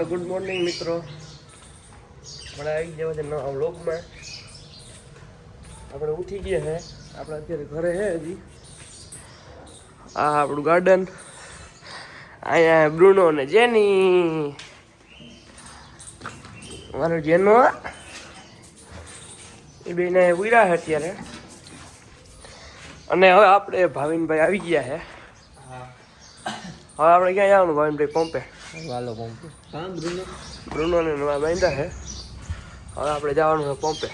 તો good morning મિત્રો. આપણે આવી ગયા છે નવા વ્લોગમાં આપણે ઉઠી ગયા છે આપણે અત્યારે ઘરે છે હજી. આ આપણું ગાર્ડન અહીંયા બ્રુનો ને જેની. મારો જેનો એ બેને ઉડ્યા છે અત્યારે. અને હવે આપણે ભાવિનભાઈ આવી ગયા છે હવે આપણે ક્યાં જવાનું? ભાવિનભાઈ પંપે. વાલો પંપે. હા બ્રુનો. બ્રુનોને નવા બાંધ્યા છે. હવે આપણે જવાનું છે પંપે.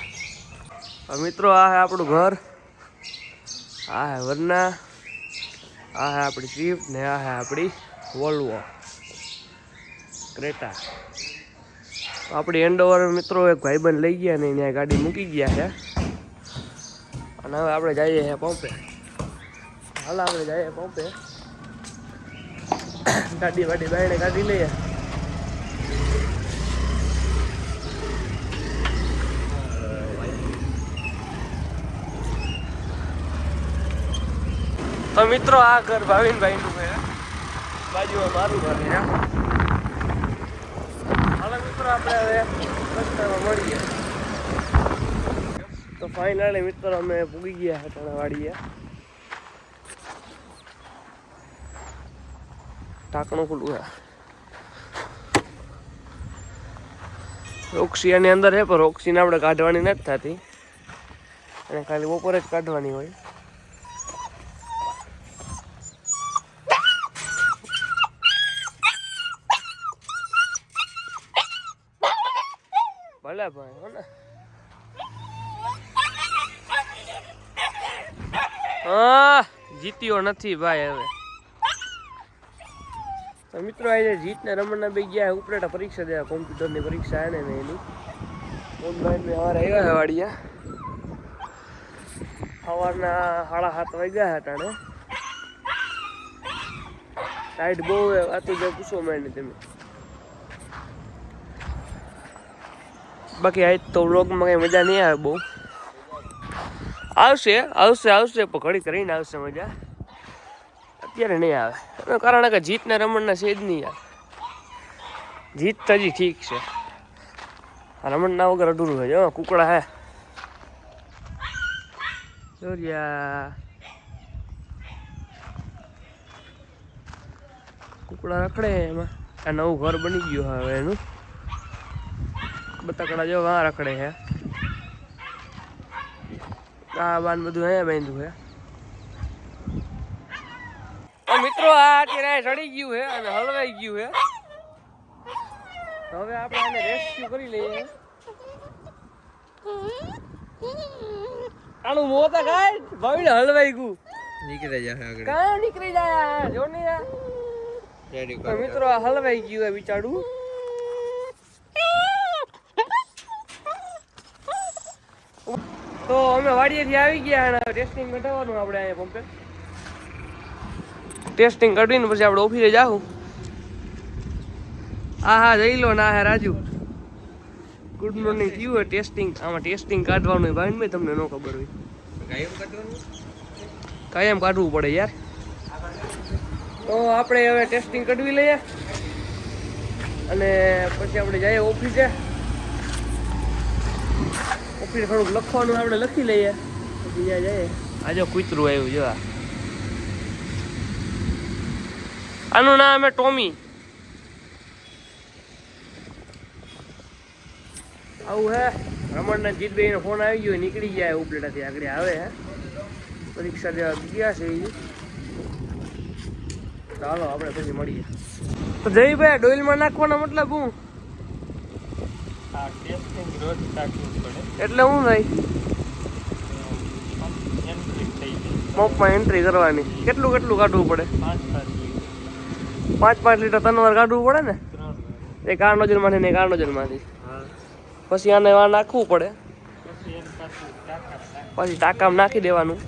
હવે મિત્રો આ છે આપણું ઘર. આ છે વરના. આ છે આપણી ચીફ ને આ છે આપણી વોલ્વો. ક્રેટા. આપણી એન્ડોવર મિત્રો એક ભાઈબંધ લઈ ગયા ને ત્યાં ગાડી મૂકી ગયા છે. અને હવે આપણે જઈએ છીએ પંપે. હાલ આપણે જઈએ પંપે. ગાડી વાડી બાયણે કાઢી લઈએ. તો મિત્રો, આ ઘર ભાવિનભાઈ નું છે. બાજુમાં મારું ઘર છે. હાલો મિત્રો, આપણે હવે રસ્તામાં મળીએ. તો ફાઇનલી મિત્રો, અમે ભૂગી ગયા હટાણા વાડીએ. ઢાંકણું ખુલ્લું છે. રોક્સી આની અંદર છે, પણ રોક્સીને આપણે કાઢવાની નથી થતી. અને ખાલી બપોરે જ કાઢવાની હોય. ભલે ભાઈ, હો ને. જીત્યો નથી ભાઈ હવે. તો મિત્રો, આજે જીતને રમણના બે ગયા ઉપરેટા પરીક્ષા દેવા, કોમ્પ્યુટરની પરીક્ષા આવે ને એની. ઓનલાઈન મેં સવારે આવ્યા છે વાડિયા. સવારના સાડા સાત વાગ્યા હતા ને. ટાઈટ બહુ આતું જાય પૂછો મેં તમે. બાકી આજ તો વ્લોગમાં કઈ મજા નહીં આવે બહુ. આવશે આવશે આવશે, પણ ઘડી કરીને આવશે મજા. અત્યારે નહીં આવે. એનું કારણ કે જીતને રમણના છે જ નહીં યાર જીત તો હજી ઠીક છે. રમણના વગર અઢૂરું હોય હા, કુકડા હે. જોરિયા. કુકડા રખડે એમાં. આ નવું ઘર બની ગયું હવે એનું. બતકડા જો વાં રખડે હે. આ બાન બધું અહીંયા બાંધ્યું છે તો મિત્રો આ અત્યારે ચડી ગયું છે અને હલવાઈ ગયું છે. હવે આપણે આને રેસ્ક્યુ કરી લઈએ. આનું મોતા કાય ભાઈને હલવાઈ ગયું. નીકળી જશે આગળ. કાં નીકળી જાય જો ને મિત્રો આ હલવાઈ ગયું હે બિચારું. તો અમે વાડીએથી આવી ગયા અને ટેસ્ટિંગ કઢાવવાનું આપણે અહીંયા પંપે. ટેસ્ટિંગ કરીને પછી આપણે ઓફિસે જાઉં હા હા, જઈ લો ના હે રાજુ. ગુડ મોર્નિંગ થયું હોય ટેસ્ટિંગ, આમાં ટેસ્ટિંગ કાઢવાનું હોય ભાઈ તમને ન ખબર હોય. કાયમ કાઢવું પડે યાર. તો આપણે હવે ટેસ્ટિંગ કાઢવી લઈએ. અને પછી આપણે જઈએ ઓફિસે. ઓફિસે થોડુંક લખવાનું આપણે લખી લઈએ. પછી જઈએ. આજે કૂતરું આવ્યું, જો આ. આનું નામ અમે ટોમી. આવું હે. રમણના જીતભાઈનો ફોન આવી ગયો નીકળી ગયા ઉપલેટાથી આગળ આવે હે. પરીક્ષા દેવા ગયા છે ચાલો આપણે પછી મળીએ. તો જયભાઈ ડોઇલમાં નાખવાનો મતલબ હું? આ ટેસ્ટિંગ પડે એટલે હું ભાઈ મોપમાં એન્ટ્રી કરવાની. કેટલું કેટલું કાઢવું પડે? પાંચ પાંચ પાંચ લીટર ત્રણ વાર કાઢવું પડે ને? એ એક આ નોજલમાંથી ને એક આ હા. પછી આને વા નાખવું પડે. પછી ટાંકામાં નાખી દેવાનું.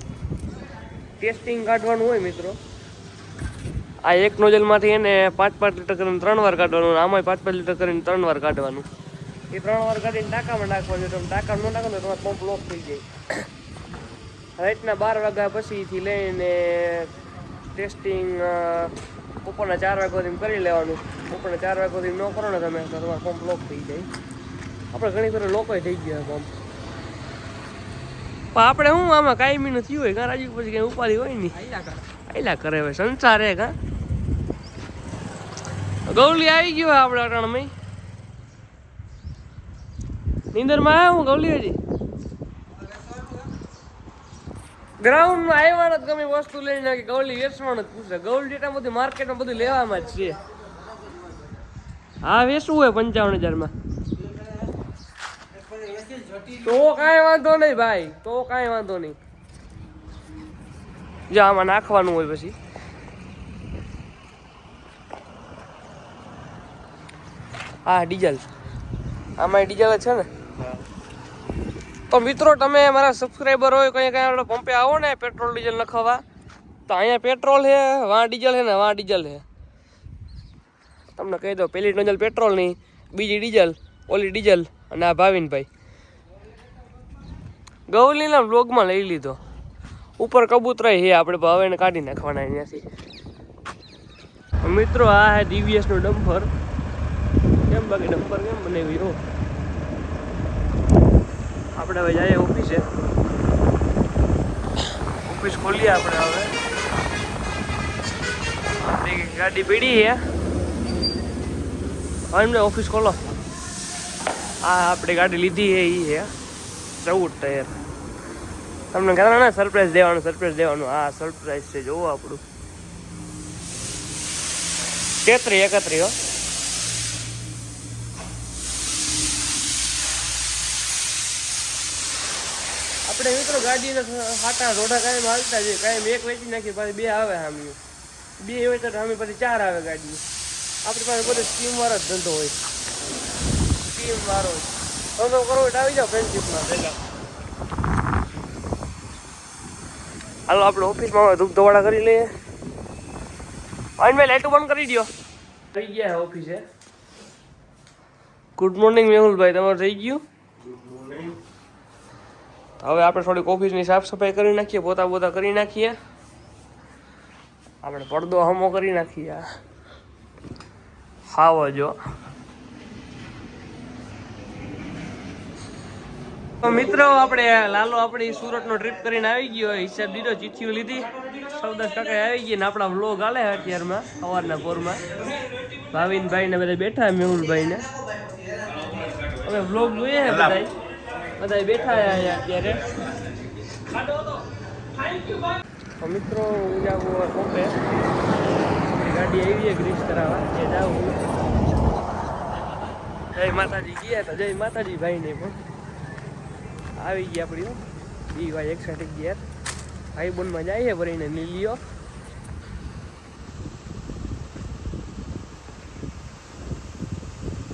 ટેસ્ટિંગ કાઢવાનું હોય મિત્રો. આ એક નોઝલમાંથી એને પાંચ પાંચ લીટર કરીને ત્રણ વાર કાઢવાનું આમાંય પાંચ પાંચ લીટર કરીને ત્રણ વાર કાઢવાનું. એ ત્રણ વાર કાઢીને ટાંકામાં નાખવાનું તમે ટાંકામાં ન નાખો તો તમારો પંપ લોક થઈ જાય. રાતના બાર વાગ્યા પછીથી લઈને ટેસ્ટિંગ બપોરના ચાર વાગ્યા સુધી કરી લેવાનું. બપોરના ચાર વાગ્યા સુધી ન કરો ને તમે તો તમારો પંપ લોક થઈ જાય. આપણે ઘણી ફેર લોકો થઈ ગયા પંપ પણ આપણે શું આમાં કાયમીનું થયું હોય કાં રાજુ પછી કઈ ઉપાધિ હોય નહીં. આયલા કરે. હવે સંસાર હે. કા ગૌલી આવી ગયો આપણે અટાણમાં નીંદરમાં આવ્યા હું ગૌલી હજી? ગ્રાઉન્ડમાં આવ્યા જ ગમે વસ્તુ લઈને નાખી ગૌલી વેચવાનું જ પૂછે. ગૌલી ડેટા બધું માર્કેટમાં બધું લેવામાં જ છે. હા, વેચવું હોય પંચાવન હજારમાં તો કાંઈ વાંધો નહીં ભાઈ, તો કાંઈ વાંધો નહીં. જો, આમાં નાખવાનું હોય પછી. હા ડીઝલ. આમાં ડીઝલ છે ને? તો મિત્રો, તમે મારા સબસ્ક્રાઈબર હોય, કંઈ કંઈ આપણે પંપે આવો ને પેટ્રોલ ડીઝલ નખાવા, તો અહીંયા પેટ્રોલ છે, વાં ડીઝલ છે ને, વાં ડીઝલ છે. તમને કહી દો પેલી નોઝલ પેટ્રોલની બીજી ડીઝલ ઓલી ડીઝલ અને આ ભાવિનભાઈ. ગૌલીના બ્લોગમાં લઈ લીધો. ઉપર કબૂતરાય છે, આપણે હવે એને કાઢી નાખવાના અહીંયાથી. મિત્રો, આ હે ડીવીએસનું ડમ્પર. કેમ બાકી ડમ્પર કેમ બનાવ્યું? આપણે હવે જઈએ ઓફિસે. ઓફિસ ખોલીએ આપણે હવે. ગાડી પીડી છે. એમને ઓફિસ ખોલો. આ આપણે ગાડી લીધી છે એ છે. ચૌદ ટાયર તમને કહેતા ને સરપ્રાઈઝ દેવાનું સરપ્રાઈઝ દેવાનું. આ સરપ્રાઈઝ છે, જોવો આપણું. તેત્રી, એકત્રી, હો. આપણે મિત્રો ગાડીને હાટા રોડા કાયમ હાલતા જઈએ કાયમ એક વેચી નાખી પછી બે આવે સામે બે હોય તો સામે પછી ચાર આવે ગાડી. આપણી પાસે બધો સ્કીમ વાળો જ ધંધો હોય. સ્કીમ વાળો. જ. ધંધો કરવો એટલે આવી જાઓ ફ્રેન્ડશીપમાં ભેગા હાલો આપણે ઓફિસમાં ધૂપ ધોવાડા કરી લઈએ. ભાઈ લાઈટો બંધ કરી દો થઈ ગયા ઓફિસે. ગુડ મોર્નિંગ મેહુલભાઈ તમારું થઈ ગયું? હવે આપણે થોડીક ઓફિસની સાફ સફાઈ કરી નાખીએ પોતા પોતા કરી નાખીએ. આપણે પડદો હમો કરી નાખીએ. હાવો જો. તો મિત્રો, આપણે લાલો આપણી સુરતનો ટ્રીપ કરીને આવી ગયો. હિસાબ દીધો ચીઠીઓ લીધી. સૌદાસ કાકા આવી ગયા ને આપણા વ્લોગ આલે અત્યારમાં, સવારના પોરમાં. ભાવિનભાઈ ને બધા બેઠા મેહુલભાઈ ને હવે વ્લોગ જોઈએ બધા બધા બેઠા અત્યારે. મિત્રો, હું જાઉં પંપે. ગાડી આવી છે ગ્રીસ કરાવવા. એ જાઉં જય માતાજી, ગયા હતા. જય માતાજી ભાઈને પણ. આવી ગયા આપણી બી ભાઈ એક સાઈડ ગયા. ભાઈ બોનમાં જાય ભરીને લીલીઓ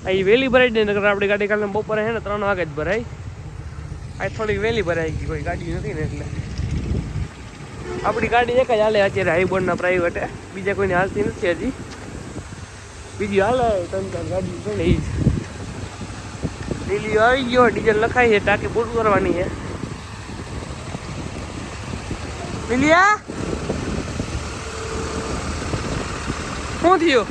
અહીં વહેલી ભરાઈ દે નગર આપણી ગાડી કાલે બપોરે છે ને ત્રણ વાગે જ ભરાય. આ થોડીક વહેલી ભરાઈ ગઈ કોઈ ગાડી નથી ને એટલે. આપણી ગાડી એક જ હાલે અત્યારે હાઈબોર્ડના પ્રાઇવેટે બીજા કોઈને હાલતી નથી હજી. બીજી હાલે ત્રણ ત્રણ ગાડી છે ને. એ લીલી આવી ગયો ડીઝલ લખાય છે ટાંકી પૂરું કરવાની છે. લીલિયા શું થયું?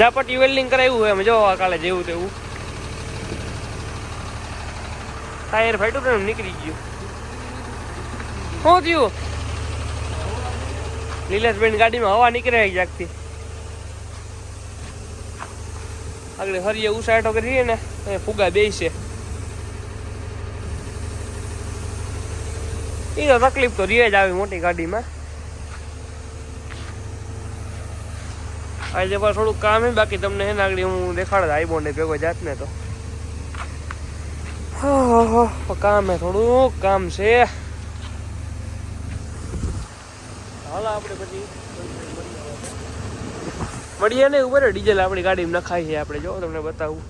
ઝાપટી વેલ્ડિંગ કરાવ્યું હોય એમ, જો કાલે જેવું તેવું. ટાયર ફાટ્યું પણ નીકળી ગયું. શું થયું? લીલાશબેન ગાડીમાં હવા નીકળે જાગતી આગળ હરીએ ઉસાટો કરીએ ને, અહીંયા ફુગા બેસે. એ તો તકલીફ તો રીએ જ આવી મોટી ગાડીમાં. આજે પણ થોડુંક કામ હે બાકી તમને હે નાગડી હું દેખાડ આઈબો ને ભેગો જાત ને તો કામ હે થોડુંક કામ છે. હાલો આપણે પછી મળીએ ને ઉપર ડીઝલ આપણી ગાડીમાં નખાય છે આપણે જો તમને બતાવું.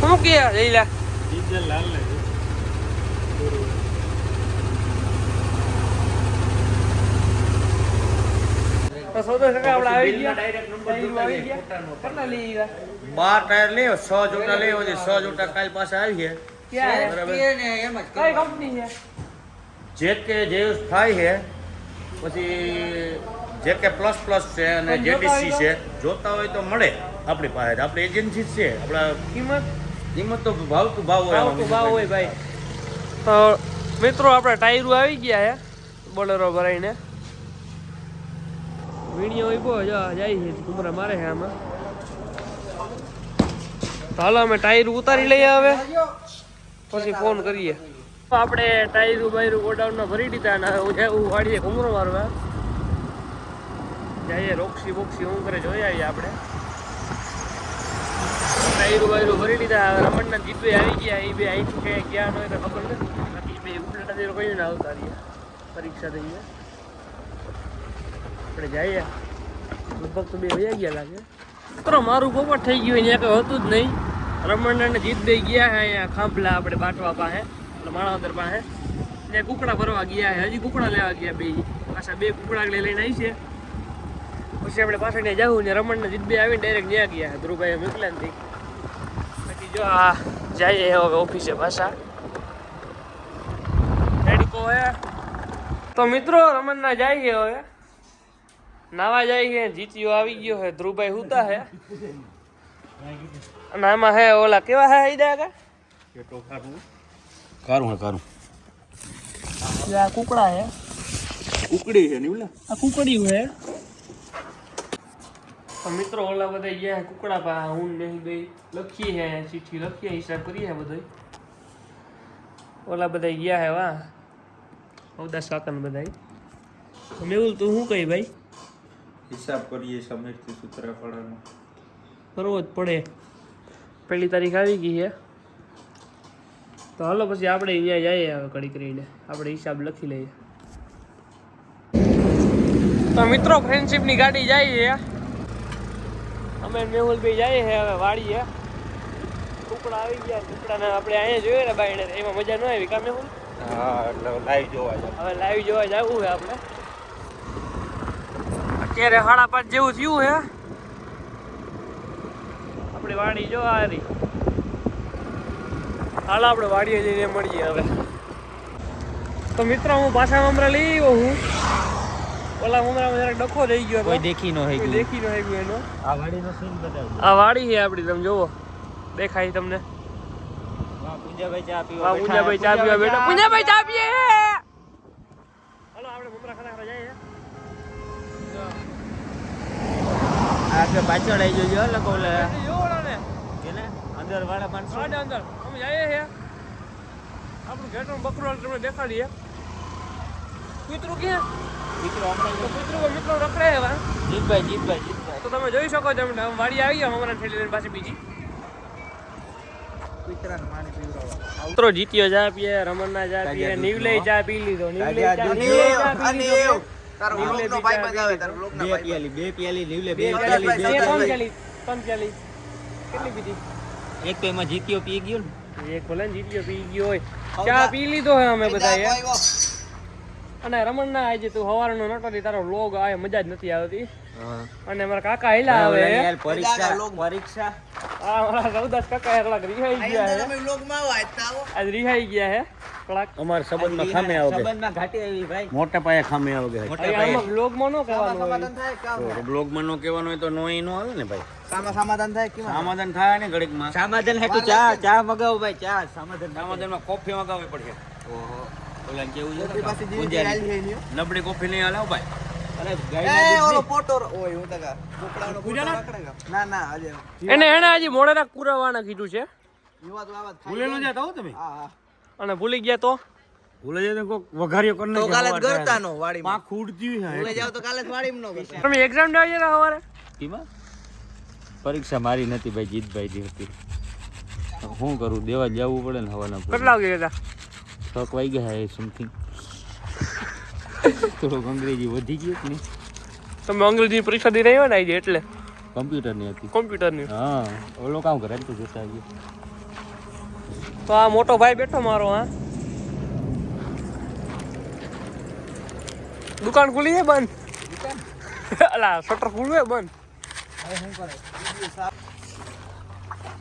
શું કે જઈલા ડીઝલ લાલ ને તો સૌદા કાકા આપણે આવી ગયા. direct number જોતા આવી ગયા. કેટલા લઈ ગયા બાર ટાયર લેવો છ જોટા લેવો છે છ જોટા કાલ પાસે આવી ક્યાં કઈ કંપની છે? જે કે જે થાય છે પછી જે કે પ્લસ પ્લસ છે અને જેટીસી છે. જોતા હોય તો મળે આપણી પાસે. આપણી એજન્સી છે. આપણા કિંમત? કિંમત તો ભાવ તો ભાવ હોય ભાવ તો ભાવ હોય ભાઈ. તો મિત્રો આપણે ટાયરો આવી ગયા હે બોલેરો ભરાઈને. વીણીઓ ઊભો જો જાય છે કુમરા મારે છે આમાં. તો હાલો અમે ટાયર ઉતારી લઈએ હવે. પછી ફોન કરીએ. આપણે ટાયર બાયર ગોડાઉનમાં ભરી દીધા અને હવે હું વાળીએ કુમરો મારવા. જઈએ રોક્ષી બોક્ષી હું કરે જોઈ આવીએ આપણે. ટાયર બાયરું ભરી લીધા રમણના જીપે આવી ગયા એ બે અહીંથી ગયા ન હોય તો ખબર નથી. બાકી બે ઉપલેટા ને ના આવતા રહ્યા. પરીક્ષા દઈએ આપણે જઈએ. લગભગ તો બે વયા ગયા લાગે. મિત્રો, મારું પોપટ થઈ ગયું અહીંયા કંઈ હતું જ નહીં. રમણ અને જીત બે ગયા હે અહીંયા ખાંભલા આપણે બાટવા પાસે, એટલે માણાવદર પાસે. ત્યાં કુકડા ભરવા ગયા હજી કુકડા લેવા ગયા બે. પાછા બે કુકડા લઈ લઈને આવી છે. પછી આપણે પાછળ ત્યાં જવું ને રમણને જીત બે આવીને ડાયરેક્ટ ત્યાં ગયા ધ્રુવભાઈ મોકલ્યા નથી પછી જો આ જઈએ હવે ઓફિસે પાછા. તો મિત્રો, રમણના જઈએ હવે. નાવા જાય છે જીતીઓ આવી ગયો હે ધ્રુવભાઈ હુતા હે અને આમાં હે ઓલા કેવા હે હૈદા કા કારું હે કારું. આ કુકડા હે. ઉકડી છે નીવલા આ કુકડી હે. તો મિત્રો ઓલા બધા ગયા હે કુકડા પા હું નહીં બે લખી હે ચીઠી લખી હિસાબ કરી હે બધો ઓલા બધા ગયા હે વાહ. અવદાસ કાકા બધાય. બધા મેહુલ તું શું કહી ભાઈ? હિસાબ કરીએ સમીરથી સૂત્રાપાડાનો કરવો જ પડે. પહેલી તારીખ આવી ગઈ છે. તો હાલો પછી આપણે અહીંયા જઈએ હવે કડી કરીને આપણે હિસાબ લખી લઈએ. તો મિત્રો ફ્રેન્ડશિપની ગાડી જાય છે. અમે મેહુલભાઈ જઈએ છે હવે વાળીએ કુકડા આવી ગયા. કુકડાને આપણે અહીંયા જોઈએ ને બાઈને એમાં મજા ન આવી કા મેહુલ? હા એટલે લાઈવ જોવા જાય હવે લાઈવ જોવા જવું છે આપણે. અત્યારે સાડા પાંચ જેવું થયું હે. આપણી વાડી જો આ રહી. હાલ આપણે વાડીએ જઈને મળીએ હવે. તો મિત્રો હું પાછા મમરા લઈ આવ્યો હું. ઓલા મમરામાં જરાક ડખો રહી ગયો કોઈ દેખી નો કોઈ દેખી નો ગયું એનો. આ વાડીનો સીન બતાવ આ વાડી છે આપણી તમે જોવો દેખાય તમને. પૂજાભાઈ ચા પીવા પૂંજાભાઈ ચા પીવા બેઠા. પૂંજાભાઈ ચા પીએ. હાલો આપણે મમરા ખાના ખાતા જઈએ. આગળ પાછળ આવી જોજો લખો ઓલે. એને? અંદર વાળા માણસો? અંદર. અમે જઈએ છે આપણું ઘેટનું બકરું તમને દેખાડીએ. કૂતરું ક્યાં? મિત્રો હમણાં કૂતરું મિત્રો રખડે જીતભાઈ જીતભાઈ જીતભાઈ. તો તમે જોઈ શકો છો અમે વાડી આવી ગયા અમારા ઠેલી પાછી બીજી. મિત્રો જીત્યો જા પીએ રમણના જા પીએ નીવલે. ચા પી લીધો નીવલે ચા પી લીધો. તારો બે પ્યાલી બે પ્યાલી લીવલે બે પ્યાલી, બે ત્રણ પ્યાલી કેટલી પીધી એક તો એમાં જીત્યો પી ગયો ને. એક ભલે જીત્યો પી ગયો હોય. ચા પી લીધો હોય અમે બધા અને અને રમણના આજે તું હવારનો નટો થી તારો લોગ આવે મજા જ નથી આવતી. અને અમારા કાકા હેલા આવે. યાર પરીક્ષા પરીક્ષા. આ મારા રવદાસ કાકા હે કલાક રિહાઈ ગયા આજ આવો. આજ રિહાઈ ગયા હે. કલાક. અમારા સંબંધમાં ખામે આવે સંબંધમાં ઘાટી આવી ભાઈ. મોટા પાયે ખામે આવે મોટા પાયે. આમાં બ્લોગમાં નો કહેવાનું સમાધાન થાય કે બ્લોગમાં નો કહેવાનું હોય તો નો ઈ નો આવે ને ભાઈ? સામા સમાધાન થાય કેમ? સમાધાન થાય ને ઘડીકમાં. સમાધાન હેતુ ચા ચા મગાવો ભાઈ ચા સમાધાન સમાધાનમાં કોફી મગાવવી પડશે. ઓહો. ઓલા કેવું છે? આપણી પાસે જીવી પૂજારી. છે નબળી કોફી નહીં હાલે ભાઈ. હું તો એને એને હજી મોડેરા કુરાવાના કીધું છે. યુવા તો આવા જ ખાઈ ભૂલે ન જાય. જતા હો તમે. હા, હા. અને ભૂલી ગયા તો? ભૂલે જાય કોક વઘારીઓ કરી તો કાલે ગરતાનો વાડી માં ખૂડતી હે ભૂલે જાવ તો કાલે વાડી વાડીમાં નો. તમે એક્ઝામ દેવા ગયા સવારે કીમાં પરીક્ષા મારી નથી ભાઈ જીતભાઈ ની હતી. શું કરું? દેવા જવું પડે ને હવાના. કેટલા વાગે હતા? છક વાઈ ગયા એ સમથિંગ થોડુંક અંગ્રેજી વધી ગયું ને નહીં? તમે અંગ્રેજી પરીક્ષા દઈ રહ્યા ને આજે એટલે? કોમ્પ્યુટરની હતી. કોમ્પ્યુટરની. હા ઓલો કામ કરે તો જોતા આવીએ. તો આ મોટો ભાઈ બેઠો મારો હા. દુકાન ખુલી છે બંધ? અલા શટર ખુલ્લું છે બંધ?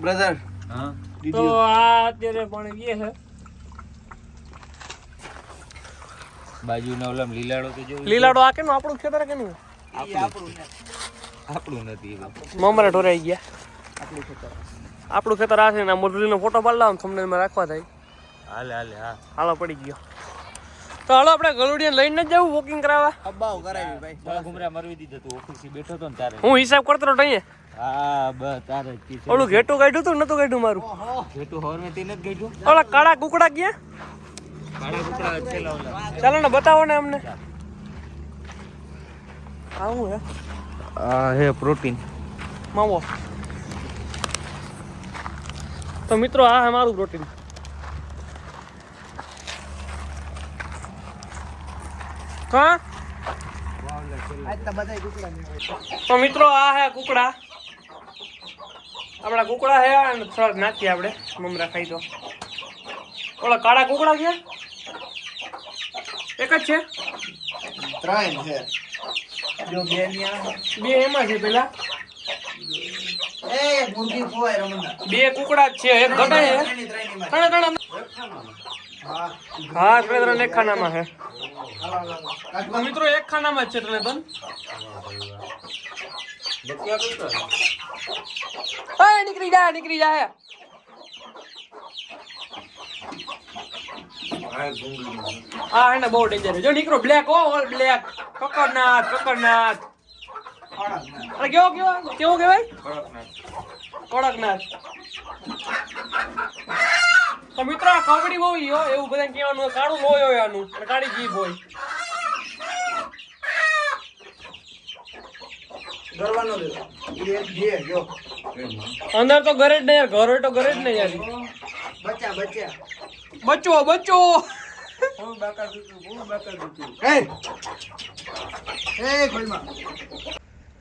બ્રધર હા. તો આ અત્યારે પણ એ છે. બાજુના ઓલામ લીલાડો તો જો લીલાડો આ કેનું? આપણું ખેતર કેનું? આપણું ને આપણું નથી. મમરા ઢોરાઈ ગયા. આપણું ખેતર. આ છે ને આ મોટરીનો ફોટો પાડલા તમને એમાં રાખવા થાય. હાલે હાલે હા. હાલો પડી ગયો. તો હાલો આપણે ગલુડિયા લઈને જ જવું વોકિંગ કરાવવા. અબ્બાઓ કરાવી ભાઈ. ઘુમરા મરવી દીધો તું. ઓફિસે બેઠો તો ને તારે. હું હિસાબ કરતો હતો અહીંયા. હા બસ તારે ઓલું ઘેટું કાઢ્યું તું નતું કાઢ્યું મારું? ઘેટું હોર મેં તેને ઓલા કાળા કુકડા ગયા કાળા કુકડા ઓલા. ચાલો ને બતાવો ને અમને. આવું હે? આ હે પ્રોટીન. માવો. તો મિત્રો આ હે મારું પ્રોટીન તો મિત્રો આ હે કુકડા. આપણા કુકડા હે અને થોડાક નાખીએ આપણે. મમરા ખાઈ તો ઓલા કાળા કુકડા છે? એક જ છે? ત્રણ છે. જો બે બે એમાં છે પેલા એ મુરગી ખોવાય રમણા બે કુકડા જ છે એક ઘટાય છે. ત્રણેય ત્રણ હા ત્રણ ત્રણ એક ખાનામાં. તો મિત્રો એક ખાનામાં જ છે ત્રણે ત્રણ. હા નીકળી જાય નીકળી જાય હા. એને બહુ ડેન્જર છે. જો નીકળો બ્લેક ઓ ઓલ બ્લેક કકરનાથ કકરનાથ અરે કેવો કેવો? કેવો કહેવાય? કડકનાથ. તો મિત્રો આ કબડ્ડી બહુ હો એવું બધાને કહેવાનું. કાળું લોહી હોય આનું અને કાળી જીભ હોય. અંદર તો ઘરે જ નહીં યાર ઘર હોય તો ઘરે જ નહીં યાર બચ્ચા બચ્ચા. બચ્ચો બચ્ચો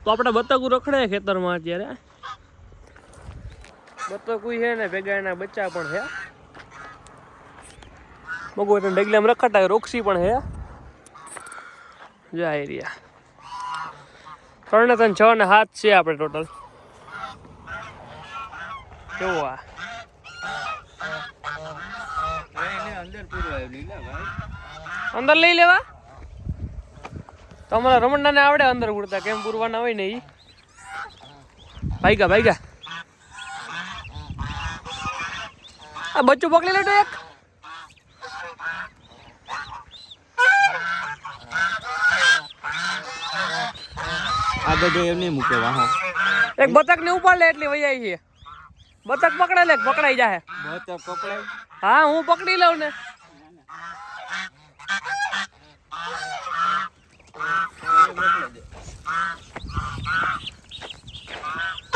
તો આપણે બતકું રખડે ખેતરમાં અત્યારે. બતકું છે ને ભેગા એના બચ્ચા પણ છે મગુ એટલે ડગલામાં હોય, પણ છે જો આ એરિયા ત્રણ ને ત્રણ છ ને સાત છે આપણે ટોટલ કેવું આ? અંદર લઈ લેવા? તમારા રમણના ને આવડે અંદર ઉડતા કેમ પૂરવાના હોય ને ઈ. ભાઈગા ભાઈગા. આ બચ્ચું પકડી લેતો એક. આ જો એમ નહીં મૂકે વાહો. એક બતક ને ઉપર લે એટલી વૈયાઈ છે. બતક પકડે લે પકડાઈ જાય બતક પકડાય હા હું પકડી લઉં ને.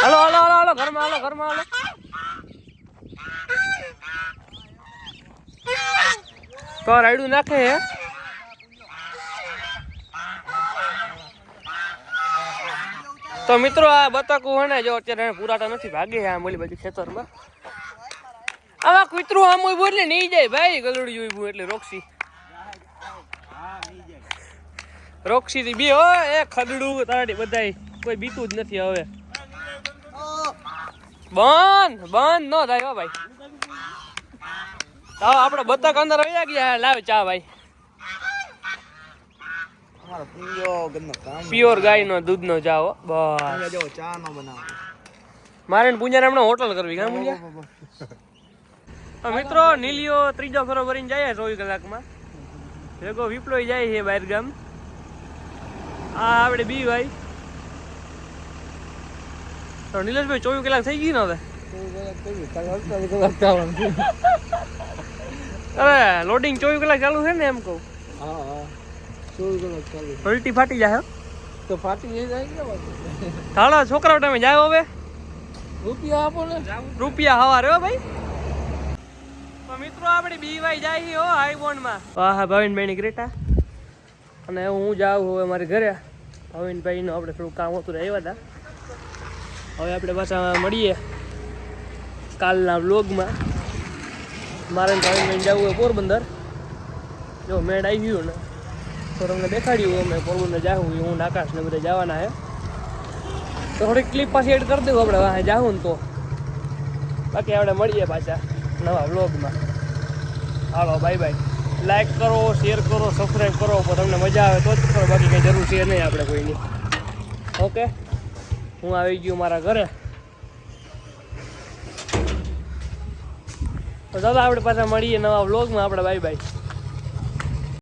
હલો હાલો હાલો હાલો ઘરમાં હલો ઘરમાં હાલો. તો રાયડું નાખે હે? તો મિત્રો આ બતકું હે જો અત્યારે પુરાતા નથી, ભાગે આ આમ ઓલી બાજુ ખેતરમાં. આમાં કૂતરું આમ ઉભું એટલે નહીં જાય ભાઈ ગલુડી ઉભું એટલે રોક્ષી રોક્ષી થી બી, હો, એ ખદડું તારી બધાય, કોઈ બીતું જ નથી હવે. બંધ બંધ ન થાય હો ભાઈ. તો આપણે બતક અંદર આવી ગયા લાવ ચા ભાઈ. અમારો પીયો ગંદો કામ પ્યોર ગાયનો દૂધનો ચા બસ. ચા નો બનાવો. મારે ને પૂંજાને હમણાં હોટલ કરવી કામ પૂંજા? મિત્રો નીલિયો ત્રીજો ફેરો ભરીને જાય ચોવીસ કલાકમાં. ભેગો વિપ્લોય જાય છે બહાર ગામ. આ આપણે બી ભાઈ. તો નીલેશભાઈ ચોવીસ કલાક થઈ ગઈ ને હવે? અરે લોડિંગ ચોવીસ કલાક ચાલુ છે ને એમ કહું. હા હા. ચોવીસ કલાક ચાલુ પલટી ફાટી જાય હો. તો ફાટી જાય કે હાલો છોકરાઓ તમે જાઓ હવે. રૂપિયા આપો ને. રૂપિયા હવારે હો ભાઈ. મિત્રો આપણે બીવાય જાય હો આઈફોનમાં. હા હા ભાવિનભાઈ ની ગ્રેટા અને હું જાઉં હવે મારે ઘરે. ભાવિનભાઈ નું આપણે થોડું કામ હતું આવ્યા હતા. હવે આપણે પાછા મળીએ કાલના વ્લોગમાં મારે ભાઈ ભાવિનભાઈ જવું હોય પોરબંદર. જો મેળ આવી ગયું ને, તો તમને દેખાડ્યું અમે પોરબંદર જાવું હું આકાશ ને બધા જવાના હે. તો થોડીક ક્લિપ પાછી એડ કરી દઉં આપણે વાહે જાવું ને તો. બાકી આપણે મળીએ પાછા નવા વ્લોગમાં હાલો બાય બાય લાઈક કરો શેર કરો સબસ્ક્રાઈબ કરો, પણ તમને મજા આવે તો જ કરો બાકી કંઈ જરૂર છે નહીં આપણે કોઈની. ઓકે હું આવી ગયો મારા ઘરે. તો દાદા આપણે પાછા મળીએ નવા વ્લોગમાં આપણે બાય બાય